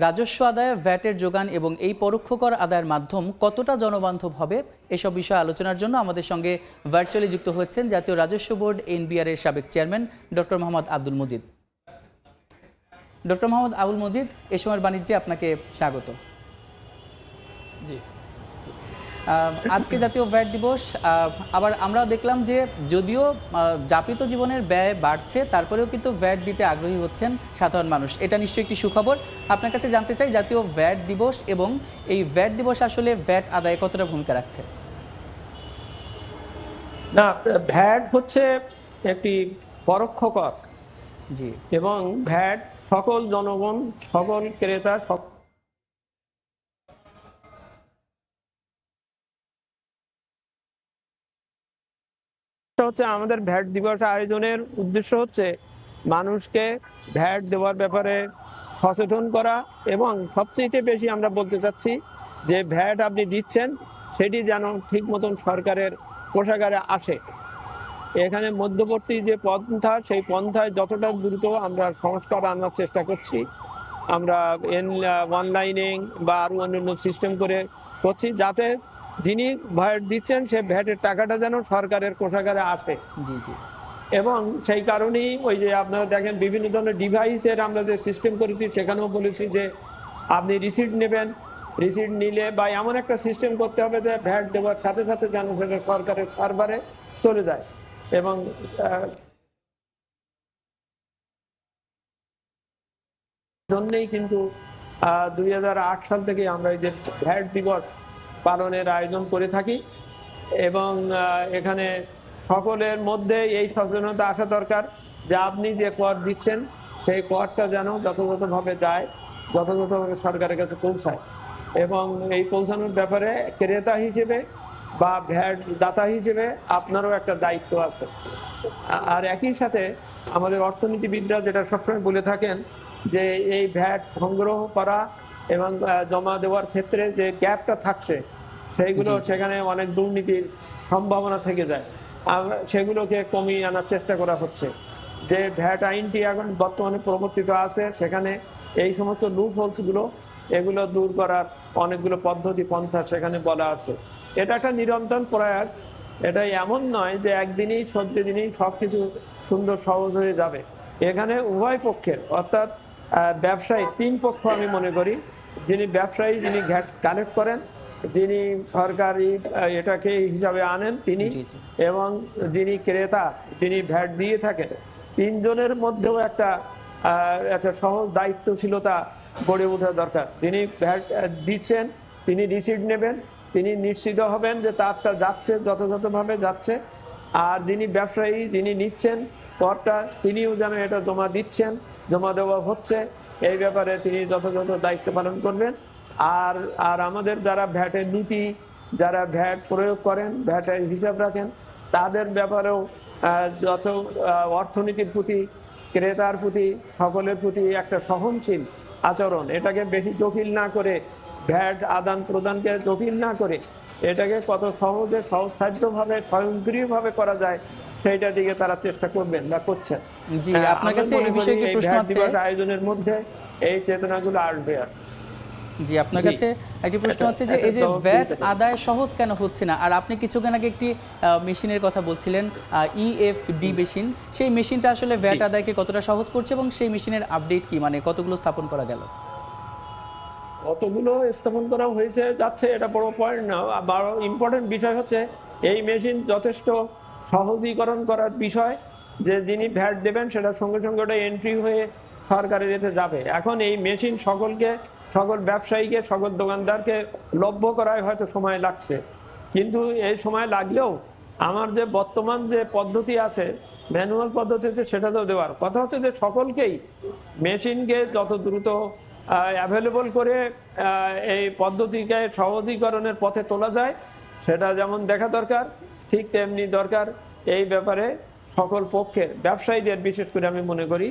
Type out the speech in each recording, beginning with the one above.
রাজস্ব আদায় ভ্যাটের যোগান এবং এই পরোক্ষ কর আদায়ের মাধ্যম কতটা জনবান্ধব হবে এসব বিষয়ে আলোচনার জন্য আমাদের সঙ্গে ভার্চুয়ালি যুক্ত হচ্ছেন জাতীয় রাজস্ব বোর্ড এনবিআর এর সাবেক chairman doctor Mohammad Abdul Majid. Doctor Mohammad Abul Majid এ সময়ের বাণিজ্যে আপনাকে স্বাগত। আহ, আজকে জাতীয় ভ্যাট দিবস আবার আমরা দেখলাম যে যদিও যাপিত জীবনের ব্যয় বাড়ছে তারপরেও কিন্তু ভ্যাট দিতে আগ্রহী হচ্ছেন সাধারণ মানুষ। এটা নিশ্চয়ই একটি সুখবর। আপনার কাছে জানতে চাই জাতীয় ভ্যাট দিবস এবং এই ভ্যাট দিবস আসলে ভ্যাট আদায়ে কতটা ভূমিকা রাখছে? না ভ্যাট হচ্ছে একটি পরোক্ষ কর জি। এবং ভ্যাট সকল জনগণ সকল ক্রেতা সক- হচ্ছে আমাদের ভ্যাট দিবস আয়োজনের উদ্দেশ্য হচ্ছে মানুষকে ভ্যাট দেওয়ার ব্যাপারে সচেতন করা এবং সবচেয়ে বেশি আমরা বলতে চাচ্ছি যে ভ্যাট আপনি দিচ্ছেন, সেটি যেন ঠিক মতন সরকারের কোষাগারে আসে। এখানে মধ্যবর্তী যে পন্থা, সেই পন্থায় যতটা দ্রুত আমরা সংস্কার আনার চেষ্টা করছি, আমরা অনলাইনিং বা আরও অন্যান্য সিস্টেম করে করছি, যাতে যিনি ভ্যাট দিচ্ছেন সে ভ্যাটের টাকাটা যেন সরকারের কোষাগারে আসে। জি জি। এবং সেই কারণেই ওই যে আপনারা দেখেন বিভিন্ন ধরনের ডিভাইসের আমরা যে সিস্টেম করেছি সেখানেও বলেছি যে আপনি রিসিট নেবেন। রিসিট নিলে বা এমন একটা সিস্টেম করতে হবে যে ভ্যাট দেওয়ার সাথে সাথে যেন সেটা সরকারের সার্ভারে চলে যায়। এবং জন্যেই কিন্তু দুই হাজার আট সাল থেকে আমরা এই যে ভ্যাট দিবস পালনের আয়োজন করে থাকি এবং এখানে সকলের মধ্যে এই সচেতনতা আসা দরকার যে আপনি যে কর দিচ্ছেন, সেই করটা যেন যথাযথভাবে যায়, যথাযথভাবে সরকারের কাছে পৌঁছায়। এবং এই পৌঁছানোর ব্যাপারে ক্রেতা হিসেবে বা ভ্যাট দাতা হিসেবে আপনারও একটা দায়িত্ব আছে। আর একই সাথে আমাদের অর্থনীতিবিদরা যেটা সবসময় বলে থাকেন যে এই ভ্যাট সংগ্রহ করা এবং জমা দেওয়ার ক্ষেত্রে যে গ্যাপটা থাকছে সেইগুলো সেখানে অনেক দুর্নীতির সম্ভাবনা থেকে যায়। আমরা সেগুলোকে কমিয়ে আনার চেষ্টা করা হচ্ছে। যে ভ্যাট আইনটি এখন বর্তমানে প্রবর্তিত আছে সেখানে এই সমস্ত লুপ হোলসগুলো এগুলো দূর করার অনেকগুলো পদ্ধতি পন্থা সেখানে বলা আছে। এটা একটা নিরন্তর প্রয়াস। এটা এমন নয় যে একদিনই সদ্য দিনই সবকিছু সুন্দর সহজ হয়ে যাবে। এখানে উভয় পক্ষের অর্থাৎ ব্যবসায়ী তিন পক্ষ আমি মনে করি যিনি ব্যবসায়ী যিনি ঘ্যাট কালেক্ট করেন যিনি সরকারি এটাকে হিসাবে আনেন তিনি। এবং যিনি ক্রেতা যিনি ভ্যাট দিয়ে থাকেন। তিনজনের মধ্যেও একটা একটা সহজ দায়িত্বশীলতা গড়ে ওঠা দরকার। যিনি ভ্যাট দিচ্ছেন তিনি রিসিট নেবেন তিনি নিশ্চিত হবেন যে তারটা যাচ্ছে যথাযথভাবে যাচ্ছে। আর যিনি ব্যবসায়ী যিনি নিচ্ছেন করটা তিনিও যেন এটা জমা দিচ্ছেন জমা দেওয়া হচ্ছে। এই ব্যাপারে তিনি যথাযথ দায়িত্ব পালন করবেন। আর আর আমাদের যারা ভ্যাটের নীতি যারা ভ্যাট প্রয়োগ করেন ভ্যাটের হিসাব রাখেন তাদের ব্যাপারেও যত অর্থনীতির প্রতি ক্রেতার প্রতি সকলের প্রতি একটা সহনশীল আচরণ এটাকে বেশি জটিল না করে ভ্যাট আদান প্রদানকে জটিল না করে এটাকে কত সহজে সহজসাধ্যভাবে স্বয়ংক্রিয়ভাবে করা যায় সেইটার দিকে তারা চেষ্টা করবেন বা করছেন। জি আপনার কাছে এই বিষয়ে একটি প্রশ্ন আছে। আয়োজনের মধ্যে এই চেতনাগুলো আসবে আর জি আপনার কাছে একটি প্রশ্ন আছে যে এই যে ভ্যাট আদায় সহজ কেন হচ্ছে না? আর আপনি কিছুক্ষণ আগে একটি মেশিনের কথা বলছিলেন ইএফডি মেশিন। সেই মেশিনটা আসলে ভ্যাট। আদায়কে কতটা সহজ করছে এবং সেই মেশিনের আপডেট কি? মানে কতগুলো স্থাপন করা গেল? কতগুলো স্থাপন করা হয়েছে যাচ্ছে এটা বড় পয়েন্ট না। বড় ইম্পর্টেন্ট বিষয় হচ্ছে এই মেশিন যথেষ্ট সহজীকরণ করার বিষয়। যে যিনি ভ্যাট দেবেন সেটা সঙ্গে সঙ্গে ওটা এন্ট্রি হয়ে সরকারের এতে যাবে। এখন এই মেশিন সকলকে সকল ব্যবসায়ীকে, সকল দোকানদারকে লভ্য করায় হয়তো সময় লাগছে। কিন্তু এই সময় লাগলেও আমার যে বর্তমান যে পদ্ধতি আছে ম্যানুয়াল পদ্ধতি আছে, সেটা তো দেওয়ার। কথা হচ্ছে যে সকলকেই মেশিনকে যত দ্রুত অ্যাভেলেবল করে এই পদ্ধতিকে সহজীকরণের পথে তোলা যায়, সেটা যেমন দেখা দরকার, ঠিক তেমনি দরকার। এই ব্যাপারে সকল পক্ষের ব্যবসায়ীদের বিশেষ করে আমি মনে করি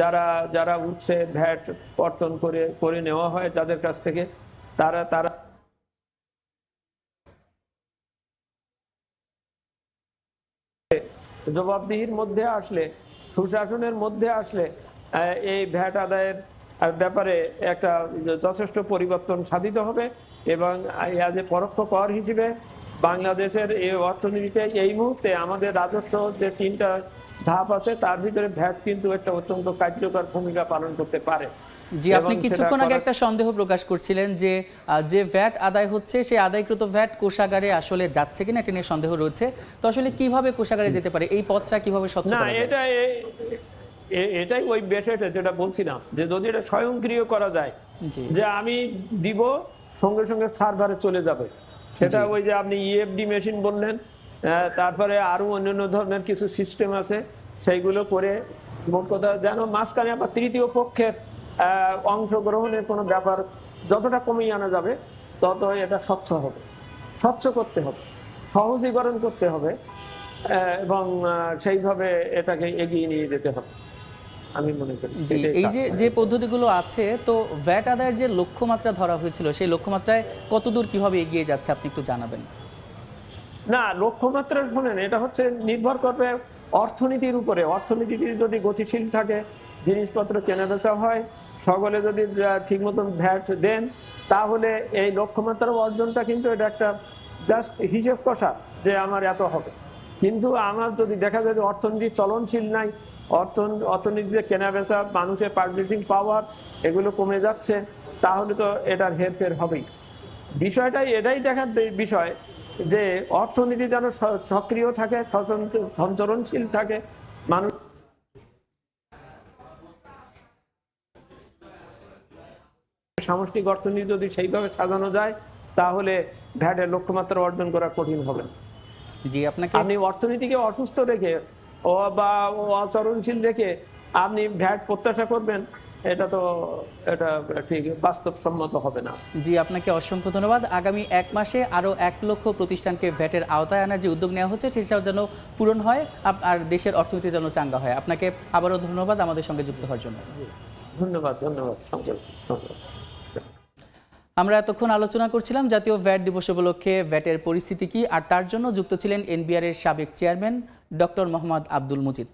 যারা যারা উঠছে ভ্যাট কর্তন করে করে নেওয়া হয় যাদের কাছ থেকে, তারা তারা জবাবদিহির মধ্যে আসলে, সুশাসনের মধ্যে আসলে এই ভ্যাট আদায়ের ব্যাপারে একটা যথেষ্ট পরিবর্তন সাধিত হবে এবং আজ পরোক্ষ কর হিসেবে বাংলাদেশের এই অর্থনীতিতে এই মুহূর্তে আমাদের রাজস্ব যে তিনটা ধাপ আছে তার ভিতরে ভ্যাট কিন্তু একটা অত্যন্ত কার্যকর ভূমিকা পালন করতে পারে। জি আপনি কিছুক্ষণ আগে একটা সন্দেহ প্রকাশ করছিলেন যে যে ভ্যাট আদায় হচ্ছে সেই আদায়কৃত ভ্যাট কোষাগারে আসলে যাচ্ছে কিনা এটা নিয়ে সন্দেহ রয়েছে। তো আসলে কীভাবে কোষাগারে যেতে পারে? এই পথটা কীভাবে স্বচ্ছ করা যায়? এটা এটাই ওই বিষয়টা যেটা বলছিলাম যে যদি এটা স্বয়ংক্রিয় করা যায় যে আমি দিব সঙ্গে সঙ্গে সার্ভারে চলে যাবে। সেটা ওই যে আপনি ইএফডি মেশিন বললেন তারপরে আরও অন্যান্য ধরনের কিছু সিস্টেম আছে সেইগুলো করে মোট কথা যেন মাঝখানে আবার তৃতীয় পক্ষের অংশগ্রহণের কোনো ব্যাপার যতটা কমিয়ে আনা যাবে তত এটা স্বচ্ছ হবে। স্বচ্ছ করতে হবে সহজীকরণ করতে হবে এবং সেইভাবে এটাকে এগিয়ে নিয়ে যেতে হবে আমি মনে করি। এই যে যে পদ্ধতিগুলো আছে তো ভ্যাট আদায়ের যে লক্ষ্যমাত্রা ধরা হয়েছিল সেই লক্ষ্যমাত্রায় কতদূর কীভাবে এগিয়ে যাচ্ছে আপনি একটু জানাবেন? না, লক্ষ্যমাত্রা শোনেন, এটা হচ্ছে নির্ভর করবে অর্থনীতির উপরে। অর্থনীতি যদি গতিশীল থাকে, জিনিসপত্র কেনাবেচা হয়, সকলে যদি ঠিক মতন ভ্যাট দেন, তাহলে এই লক্ষ্যমাত্রা অর্জনটা কিন্তু এটা একটা জাস্ট হিসেব কষা যে আমার এত হবে। কিন্তু আমার যদি দেখা যায় যে অর্থনীতি চলনশীল নাই অর্থ অর্থনীতিতে কেনা বেচা, মানুষের পার্চেসিং পাওয়ার এগুলো কমে যাচ্ছে, তাহলে তো এটার হেরফের হবেই। বিষয়টাই এটাই দেখার বিষয় যে অর্থনীতি যেন সক্রিয় থাকে সঞ্চরণশীল থাকে মানুষ সামষ্টিক অর্থনীতি যদি সেইভাবে সাজানো যায় তাহলে ভ্যাটের লক্ষ্যমাত্রা অর্জন করা কঠিন হবে। জি আপনাকে আপনি অর্থনীতিকে অসুস্থ রেখে ও বা অচরণশীল রেখে আপনি ভ্যাট প্রত্যাশা করবেন এটা তো এটা ঠিক বাস্তবসম্মত হবে না। জি আপনাকে অসংখ্য ধন্যবাদ। আগামী এক মাসে আরও এক লক্ষ প্রতিষ্ঠানকে ভ্যাটের আওতায় আনার যে উদ্যোগ নেওয়া হচ্ছে সেটাও যেন পূরণ হয় আর দেশের অর্থনীতি যেন চাঙ্গা হয়। আপনাকে আবারও ধন্যবাদ আমাদের সঙ্গে যুক্ত হওয়ার জন্য। ধন্যবাদ ধন্যবাদ ধন্যবাদ আমরা এতক্ষণ আলোচনা করছিলাম জাতীয় ভ্যাট দিবস উপলক্ষে ভ্যাটের পরিস্থিতি কি আর তার জন্য যুক্ত ছিলেন এনবিআর এর সাবেক চেয়ারম্যান ডক্টর মোহাম্মদ আব্দুল মুজিদ